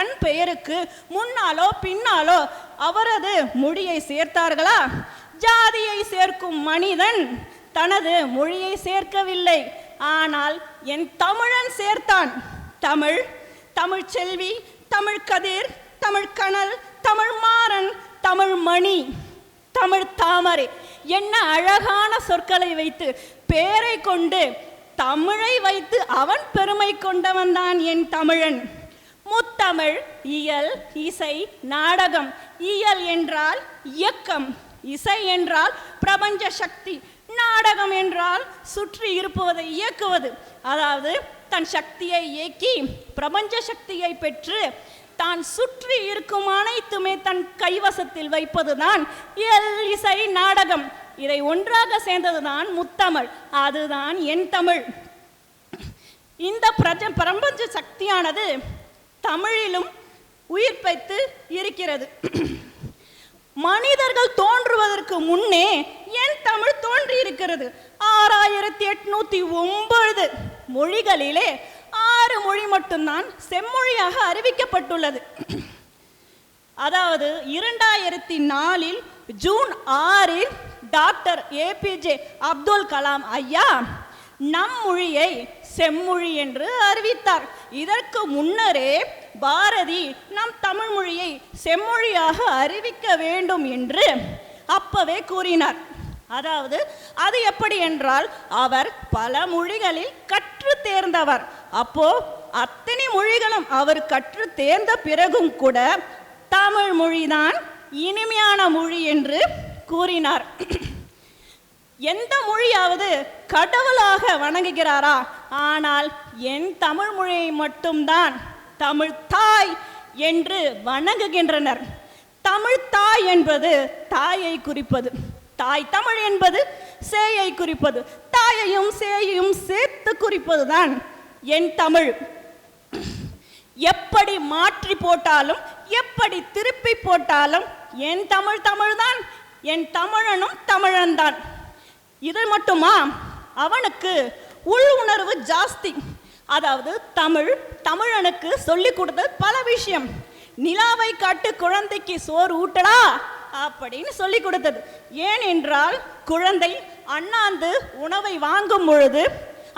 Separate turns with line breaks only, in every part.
தன் பெயருக்கு முன்னாலோ பின்னாலோ அவரது மொழியை சேர்த்தார்களா? ஜாதியை சேர்க்கும் மனிதன் தனது மொழியை சேர்க்கவில்லை. ஆனால் என் தமிழன் சேர்த்தான். தமிழ் தமிழ் செல்வி தமிழ் கதிர் தமிழ் கனல் தமிழ் மாறன் தமிழ் மணி தமிழ் தாமரை. என்ன அழகான சொற்களை வைத்து பேரை கொண்டு தமிழை வைத்து அவன் பெருமை கொண்டவன் தான் என் தமிழன். முத்தமிழ் இயல் இசை நாடகம். இயல் என்றால் இயக்கம். இசை என்றால் பிரபஞ்ச சக்தி. நாடகம் என்றால் சுற்றி இருப்பதை இயக்குவது. அதாவது தன் சக்தியை இயக்கி பிரபஞ்ச சக்தியை பெற்று தான் சுற்றி இருக்கும் அனைத்துமே தன் கைவசத்தில் வைப்பதுதான் இயல் இசை நாடகம். இதை ஒன்றாக சேர்ந்ததுதான் முத்தமிழ். அதுதான் என் தமிழ். இந்த பிரஜ பிரபஞ்ச சக்தியானது தமிழிலும் உயிர் வைத்து இருக்கிறது. மனிதர்கள் தோன்றுவதற்கு முன்னே என் தமிழ் தோன்றி இருக்கிறது ஆறாயிரத்தி எட்நூத்தி ஒன்பது மொழிகளிலே ஆறு மொழி மட்டும்தான் செம்மொழியாக அறிவிக்கப்பட்டுள்ளது. அதாவது இரண்டாயிரத்தி நாலில் ஜூன் ஆறில் டாக்டர் ஏபிஜே அப்துல் கலாம் ஐயா நம் மொழியை செம்மொழி என்று அறிவித்தார். இதற்கு முன்னரே பாரதி நம் தமிழ் மொழியை செம்மொழியாக அறிவிக்க வேண்டும் என்று அப்பவே கூறினார். அதாவது அது எப்படி என்றால் அவர் பல மொழிகளில் கற்று தேர்ந்தவர். அப்போ அத்தனை மொழிகளும் அவர் கற்று தேர்ந்த பிறகும் கூட தமிழ் மொழிதான் இனிமையான மொழி என்று கூறினார். எந்த மொழியாவது கடவுளாக வணங்குகிறாரா? ஆனால் என் தமிழ் மொழியை மட்டும்தான். தமிழ் தாய் என்று வணங்குகின்றனர். தமிழ் தாய் என்பது தாயை குறிப்பது. தாய் தமிழ் என்பது சேயை குறிப்பது. தாயையும் சேயையும் சேர்த்து குறிப்பதுதான் என் தமிழ். எப்படி மாற்றி போட்டாலும் எப்படி திருப்பி போட்டாலும் என் தமிழ் தமிழ்தான் என் தமிழனும் தமிழன்தான். இது மட்டுமா? அவனுக்கு உள் உணர்வு ஜாஸ்தி. அதாவது தமிழ் தமிழனுக்கு சொல்லி கொடுத்தது பல விஷயம். நிலாவை காட்டு குழந்தைக்கு சோறு ஊட்டடா அப்படின்னு சொல்லி கொடுத்தது. ஏனென்றால் குழந்தை அண்ணாந்து உணவை வாங்கும் பொழுது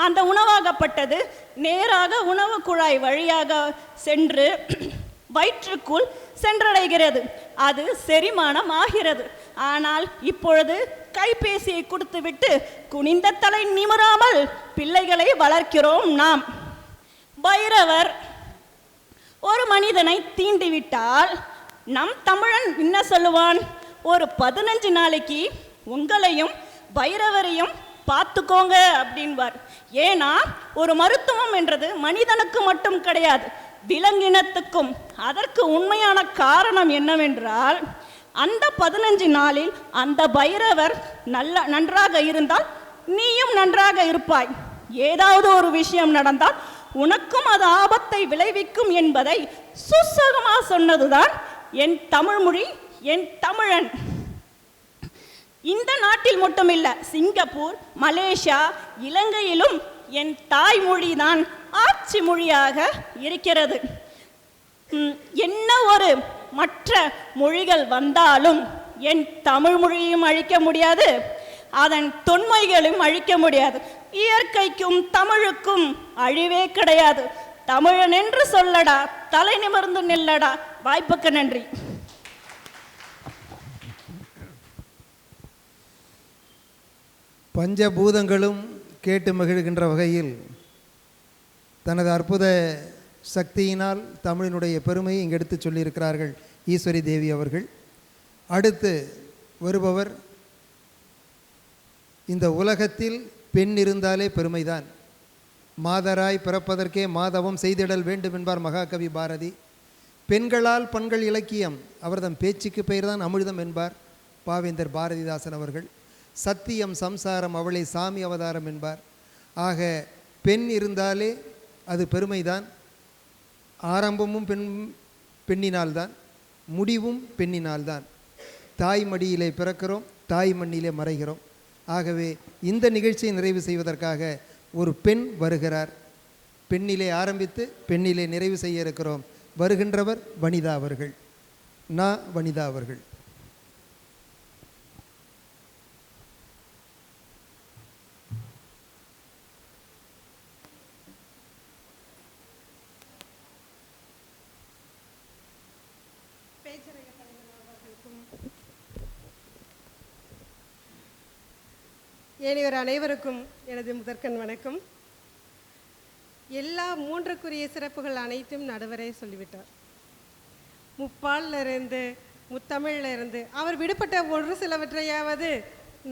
அந்த உணவாகப்பட்டது. நேராக உணவு குழாய் வழியாக சென்று வயிற்றுக்குள் சென்றடைகிறது. அது செரிமானம் ஆகிறது ஆனால் இப்பொழுது கைபேசியை கொடுத்துவிட்டு குனிந்த தலை நிமிராமல் பிள்ளைகளை வளர்க்கிறோம் நாம். பைரவர் ஒரு மனிதனை தீண்டிவிட்டால் நம் தமிழன் என்ன சொல்லுவான்? ஒரு பதினஞ்சு நாளைக்கு உங்களையும் பைரவரையும் பார்த்துக்கோங்க அப்படின்பார் ஏன்னா ஒரு மருத்துவம் என்றது மனிதனுக்கு மட்டும் கிடையாது விலங்கினத்துக்கும். அதற்கு உண்மையான காரணம் என்னவென்றால் அந்த பதினஞ்சு நாளில் அந்த பைரவர் நல்ல நன்றாக இருந்தால் நீயும் நன்றாக இருப்பாய். ஏதாவது ஒரு விஷயம் நடந்தால் உனக்கும் அது ஆபத்தை விளைவிக்கும் என்பதை சுசகமாக சொன்னதுதான் என் தமிழ்மொழி என் தமிழன். இந்த நாட்டில் மட்டுமில்ல சிங்கப்பூர் மலேசியா இலங்கையிலும் என் தாய்மொழி தான் ஆட்சி மொழியாக இருக்கிறது. என்ன ஒரு மற்ற மொழிகள் வந்தாலும் என் தமிழ் மொழியும் அழிக்க முடியாது. அதன் தொன்மைகளும் அழிக்க முடியாது. இயற்கைக்கும் தமிழுக்கும் அழிவே கிடையாது. தமிழன் என்று சொல்லடா தலை நிமிர்ந்து நில்லடா. வாய்ப்புக்கு நன்றி.
பஞ்சபூதங்களும் கேட்டு மகிழ்கின்ற வகையில் தனது அற்புத சக்தியினால் தமிழினுடைய பெருமையை இங்கே எடுத்து சொல்லியிருக்கிறார்கள் ஈஸ்வரி தேவி அவர்கள். அடுத்து வருபவர் இந்த உலகத்தில் பெண் இருந்தாலே பெருமைதான். மாதராய் பிறப்பதற்கே மாதவம் செய்திடல் வேண்டும் என்பார் மகாகவி பாரதி. பெண்களால் பண்கள் இலக்கியம் அவர்தம் பேச்சுக்கு பெயர்தான் அமிழ்தம் என்பார் பாவேந்தர் பாரதிதாசன் அவர்கள். சத்தியம் சம்சாரம் அவளை சாமி அவதாரம் என்பார். ஆக பெண் இருந்தாலே அது பெருமைதான். ஆரம்பமும் பெண் பெண்ணினால்தான் முடிவும் பெண்ணினால்தான். தாய் மடியிலே பிறக்கிறோம் தாய் மண்ணிலே மறைகிறோம். ஆகவே இந்த நிகழ்ச்சியை நிறைவு செய்வதற்காக ஒரு பெண் வருகிறார். பெண்ணிலே ஆரம்பித்து பெண்ணிலே நிறைவு செய்ய இருக்கிறோம். வருகின்றவர் வனிதா அவர்கள். நா வனிதா அவர்கள்.
ஏனையோர் அனைவருக்கும் எனது முதற்கண் வணக்கம். எல்லா மூன்றுக்குரிய சிறப்புகள் அனைத்தும் நடுவரே சொல்லிவிட்டார். முப்பாலில் இருந்து முத்தமிழில் இருந்து அவர் விடுபட்ட ஒரு சிலவற்றையாவது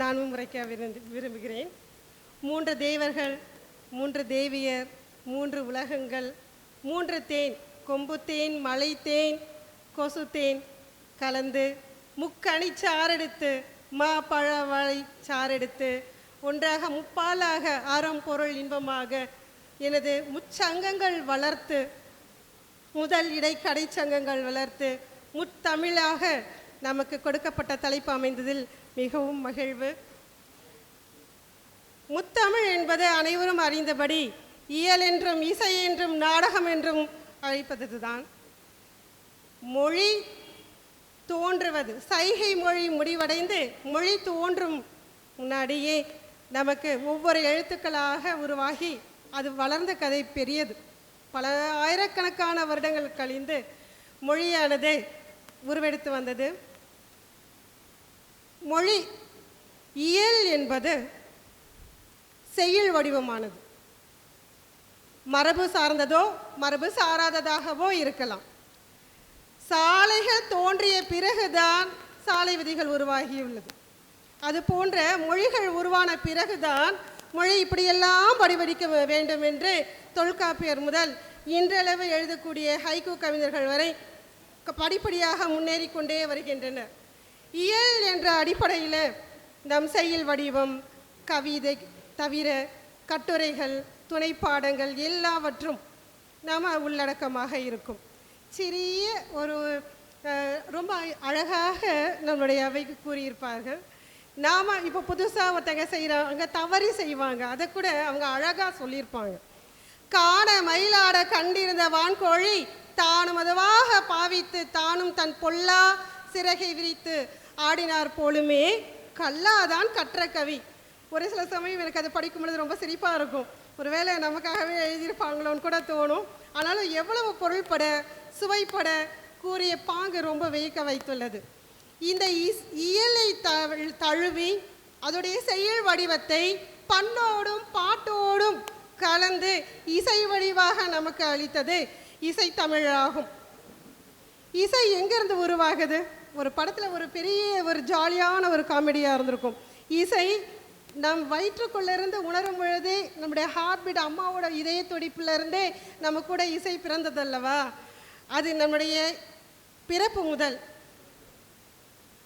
நானும் உரைக்க விரும்பு விரும்புகிறேன். மூன்று தேவர்கள் மூன்று தேவியர் மூன்று உலகங்கள் மூன்று தேன் கொம்பு தேன் மலை தேன் கொசு தேன் கலந்து முக்கணி சாரெடுத்து மா பழ வாழை சாரெடுத்து ஒன்றாக முப்பாலாக ஆறாம் பொருள் இன்பமாக எனது முச்சங்கங்கள் வளர்த்து முதல் இடைக்கடை சங்கங்கள் வளர்த்து முத்தமிழாக நமக்கு கொடுக்கப்பட்ட தலைப்பு அமைந்ததில் மிகவும் மகிழ்வு. முத்தமிழ் என்பது அனைவரும் அறிந்தபடி இயல் என்றும் இசை என்றும் நாடகம் என்றும் அழைப்பதுதான். மொழி தோன்றுவது சைகை மொழி முடிவடைந்து மொழி தோன்றும் முன்னாடியே நமக்கு ஒவ்வொரு எழுத்துக்களாக உருவாகி அது வளர்ந்த கதை பெரியது. பல ஆயிரக்கணக்கான வருடங்கள் கழிந்து மொழியானது உருவெடுத்து வந்தது. மொழி இயல் என்பது செய்யுள் வடிவமானது. மரபு சார்ந்ததோ மரபு சாராததாகவோ இருக்கலாம். சாலைகள் தோன்றிய பிறகுதான் சாலை விதிகள் உருவாகியுள்ளது. அது போன்ற மொழிகள் உருவான பிறகுதான் மொழி இப்படியெல்லாம் படிவடிக்க வேண்டும் என்று தொல்காப்பியர் முதல் இன்றளவு எழுதக்கூடிய ஹைகோ கவிஞர்கள் வரை படிப்படியாக முன்னேறி கொண்டே வருகின்றனர். இயல் என்ற அடிப்படையில் நம் செயல் வடிவம் கவிதை தவிர கட்டுரைகள் துணைப்பாடங்கள் எல்லாவற்றும் நாம் உள்ளடக்கமாக இருக்கும். சிறிய ஒரு ரொம்ப அழகாக நம்மளுடைய அவைக்கு கூறியிருப்பார்கள். நாம இப்போ புதுசாக ஒருத்தங்க செய்கிறாங்க தவறி செய்வாங்க. அதை கூட அவங்க அழகாக சொல்லியிருப்பாங்க. காண மயிலாட கண்டிருந்த வான்கோழி தானும் அதுவாக பாவித்து தானும் தன் பொல்லா சிறகை விரித்து ஆடினார் போலுமே கல்லாதான் கற்ற கவி. ஒரு சில சமயம் எனக்கு அதை படிக்கும் பொழுது ரொம்ப சிரிப்பாக இருக்கும். ஒருவேளை நமக்காகவே எழுதியிருப்பாங்களோன்னு கூட தோணும். ஆனாலும் எவ்வளவு பொருள்பட சுவைப்பட கூறிய பாங்கு ரொம்ப வியக்க வைத்துள்ளது. இந்த இஸ் இயலை தழுவி அதோடைய செயல் வடிவத்தை பண்ணோடும் பாட்டோடும் கலந்து இசை வடிவாக நமக்கு அளித்தது இசை தமிழாகும் இசை எங்கேருந்து உருவாகுது? ஒரு படத்தில் ஒரு பெரிய ஒரு ஜாலியான ஒரு காமெடியாக இருந்திருக்கும். இசை நம் வயிற்றுக்குள்ளேருந்து உணரும் பொழுது நம்முடைய ஹார்ட் பீட் அம்மாவோட இதய துடிப்புலேருந்தே நம்ம கூட இசை பிறந்ததல்லவா? அது நம்முடைய பிறப்பு முதல்.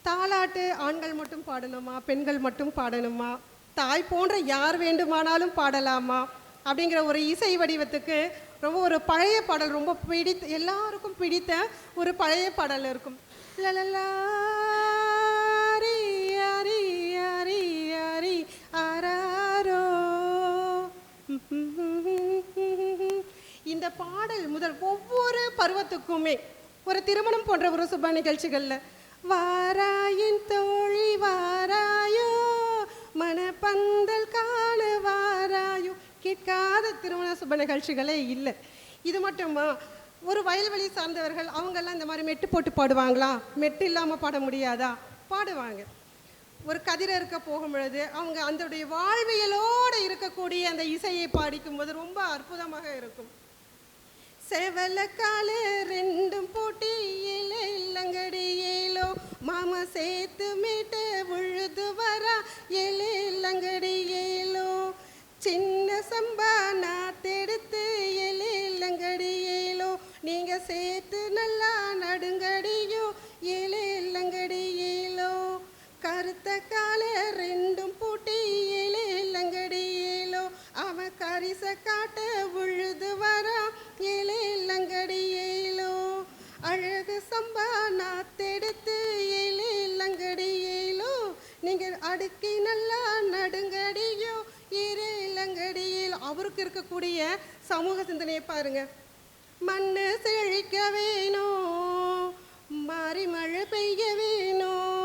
தாலாட்டு ஆண்கள் மட்டும் பாடணுமா பெண்கள் மட்டும் பாடணுமா தாய் போன்ற யார் வேண்டுமானாலும் பாடலாமா அப்படிங்கிற ஒரு இசை வடிவத்துக்கு ரொம்ப ஒரு பழைய பாடல் ரொம்ப பிடித்த எல்லாருக்கும் பிடித்த ஒரு பழைய பாடல் இருக்கும். இந்த பாடல் முதல் ஒவ்வொரு பருவத்துக்குமே ஒரு திருமணம் போன்ற ஒரு சுப நிகழ்ச்சிகளில் வாராயின் தோழி வாராயோ மனப்பந்தல் காண வாராயோ. கேட்காத திருமண சுப நிகழ்ச்சிகளே இல்லை. இது மட்டுமா? ஒரு வயல்வெளி சார்ந்தவர்கள் அவங்கெல்லாம் இந்த மாதிரி மெட்டு போட்டு பாடுவாங்களா? மெட்டு இல்லாமல் பாட முடியாதா? பாடுவாங்க. ஒரு கதிர இருக்க போகும் பொழுது அவங்க அதனுடைய வாழ்வியலோடு இருக்கக்கூடிய அந்த இசையை பாடிக்கும்போது ரொம்ப அற்புதமாக இருக்கும். செவல கால ரெண்டும் போட்டி ஏல. இல்லங்கடி மாமா சேர்த்து மீட்டு உழுது வரா ஏல இல்லங்கடி சின்ன சம்பா நாத்தெடுத்து ஏல இல்லங்கடி நீங்க சேர்த்து நல்லா நடுங்கடியோ ஏல இல்லங்கடி கருத்த கால ரெண்டும் பூட்டி ஏழு இல்லங்கடி அவன் கரிச காட்ட உழுது வரா ஏழு அழகு சம்பா நாத்தெடுத்து ஏழு நீங்கள் அடுக்கி நல்லா நடுங்கடியோ. ஏழு அவருக்கு இருக்கக்கூடிய சமூக சிந்தனையை பாருங்க. மண்ணு செழிக்க வேணும். மாறி மழை பெய்ய வேணும்.